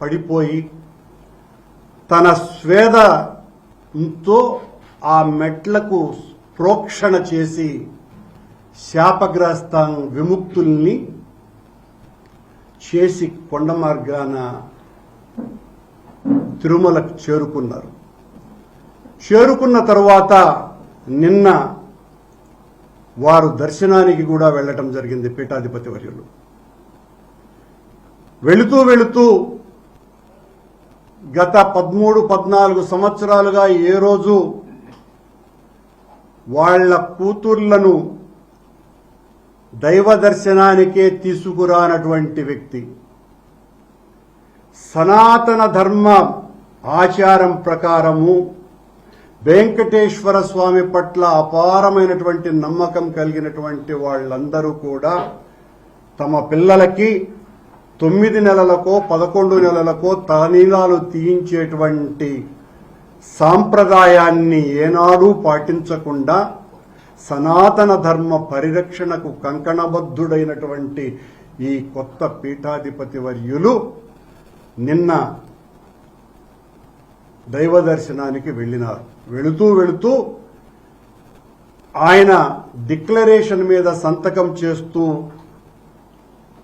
పడిపోయి తన స్వేదంతో ఆ మెట్లకు ప్రోక్షణ చేసి శాపగ్రస్త విముక్తుల్ని చేసి కొండ మార్గాన తిరుమలకు చేరుకున్నారు. చేరుకున్న తరువాత నిన్న వారు దర్శనానికి కూడా వెళ్ళటం జరిగింది పీఠాధిపతి వర్యులు. వెళుతూ వెళుతూ గత పదమూడు పద్నాలుగు సంవత్సరాలుగా ఏ రోజు వాళ్ళ కూతుర్లను దైవ దర్శనానికే తీసుకురానటువంటి వ్యక్తి. సనాతన ధర్మ ఆచారం ప్రకారము వెంకటేశ్వర స్వామి పట్ల అపారమైనటువంటి నమ్మకం కలిగినటువంటి వాళ్ళందరూ కూడా తమ పిల్లలకి తొమ్మిది నెలలకో పదకొండు నెలలకో తలనీలాలు తీయించేటువంటి సాంప్రదాయాన్ని ఏనాడూ పాటించకుండా సనాతన ధర్మ పరిరక్షణకు కంకణబద్ధుడైనటువంటి ఈ కొత్త పీఠాధిపతి వర్యులు నిన్న దైవ దర్శనానికి వెళ్ళినారు. వెళుతూ వెళుతూ ఆయన డిక్లరేషన్ మీద సంతకం చేస్తూ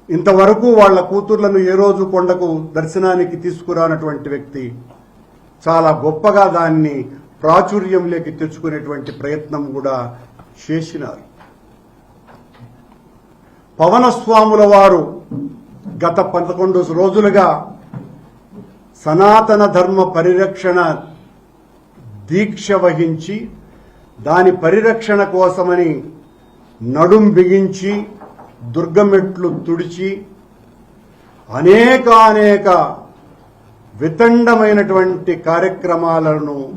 ఇంతవరకు వాళ్ళ కూతుర్లను ఏ రోజు కొండకు దర్శనానికి తీసుకురానటువంటి వ్యక్తి చాలా గొప్పగా దాన్ని ప్రాచుర్యంలోకి తెచ్చుకునేటువంటి ప్రయత్నం కూడా చేసినారు. పవనస్వాముల వారు గత పదకొండు రోజులుగా సనాతన ధర్మ పరిరక్షణ దీక్ష వహించి దాని పరిరక్షణ కోసమని నడుం బిగించి దుర్గమెట్లు తుడిచి అనేకానేక వితండమైనటువంటి కార్యక్రమాలను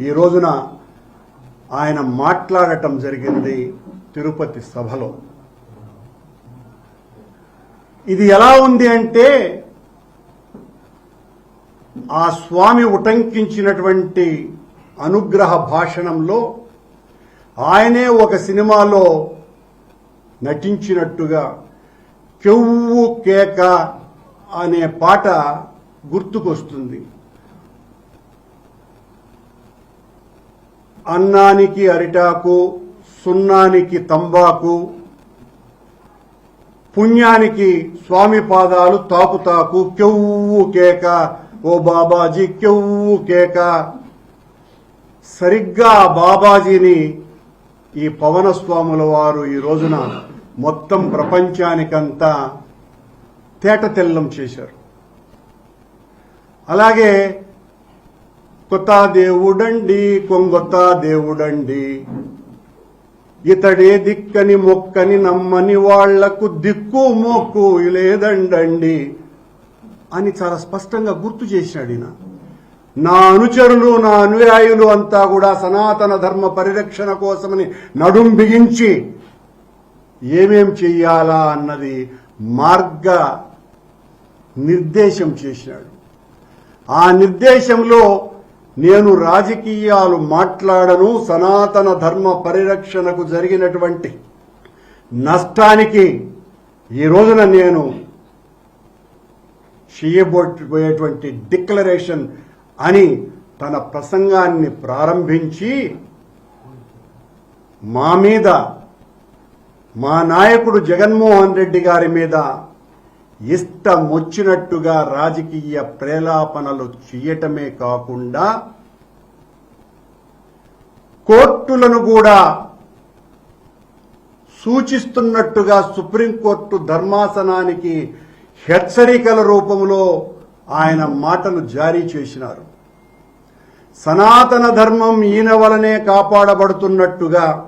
ఈ రోజున ఆయన మాట్లాడటం జరిగింది తిరుపతి సభలో. ఇది ఎలా ఉంది అంటే ఆ స్వామి ఉటంకించినటువంటి అనుగ్రహ భాషణంలో ఆయనే ఒక సినిమాలో నటించినట్టుగా కెవ్వు కేక అనే పాట గుర్తుకొస్తుంది. అన్నానికి అరిటాకు సున్నానికి తంబాకు పుణ్యానికి స్వామి పాదాలు తాకుతాకు కెవ్వు కేక ఓ బాబాజీ కెవ్వు కేక సరిగ్గా బాబాజీని ఈ పవన స్వాముల వారు ఈ రోజున మొత్తం ప్రపంచానికంతా తేట తెల్లం చేశారు. అలాగే కొత్త దేవుడండి కొంగొత్త దేవుడండి. ఇతడే దిక్కని మొక్కని నమ్మని వాళ్ళకు దిక్కు మొక్కు లేదండండి అని చాలా స్పష్టంగా గుర్తు చేశాడు ఈయన. నా అనుచరులు నా అనుయాయులు అంతా కూడా సనాతన ధర్మ పరిరక్షణ కోసమని నడుం బిగించి ఏమేం చెయ్యాలా అన్నది మార్గ నిర్దేశం చేశాడు. ఆ నిర్దేశంలో నేను రాజకీయాలు మాట్లాడను సనాతన ధర్మ పరిరక్షణకు జరిగినటువంటి నష్టానికి ఈ రోజున నేను చేయబోయేటువంటి డిక్లరేషన్ అని తన ప్రసంగాన్ని ప్రారంభించి మా మీద మా నాయకుడు జగన్మోహన్ రెడ్డి గారి మీద ఇష్టమొచ్చినట్టుగా రాజకీయ ప్రేలాపనలు చేయటమే కాకుండా కోర్టులను కూడా సూచిస్తున్నట్టుగా సుప్రీంకోర్టు ధర్మాసనానికి హెచ్చరికల రూపంలో ఆయన మాటలు జారీ చేసినారు. సనాతన ధర్మం ఈయన వలనే కాపాడబడుతున్నట్టుగా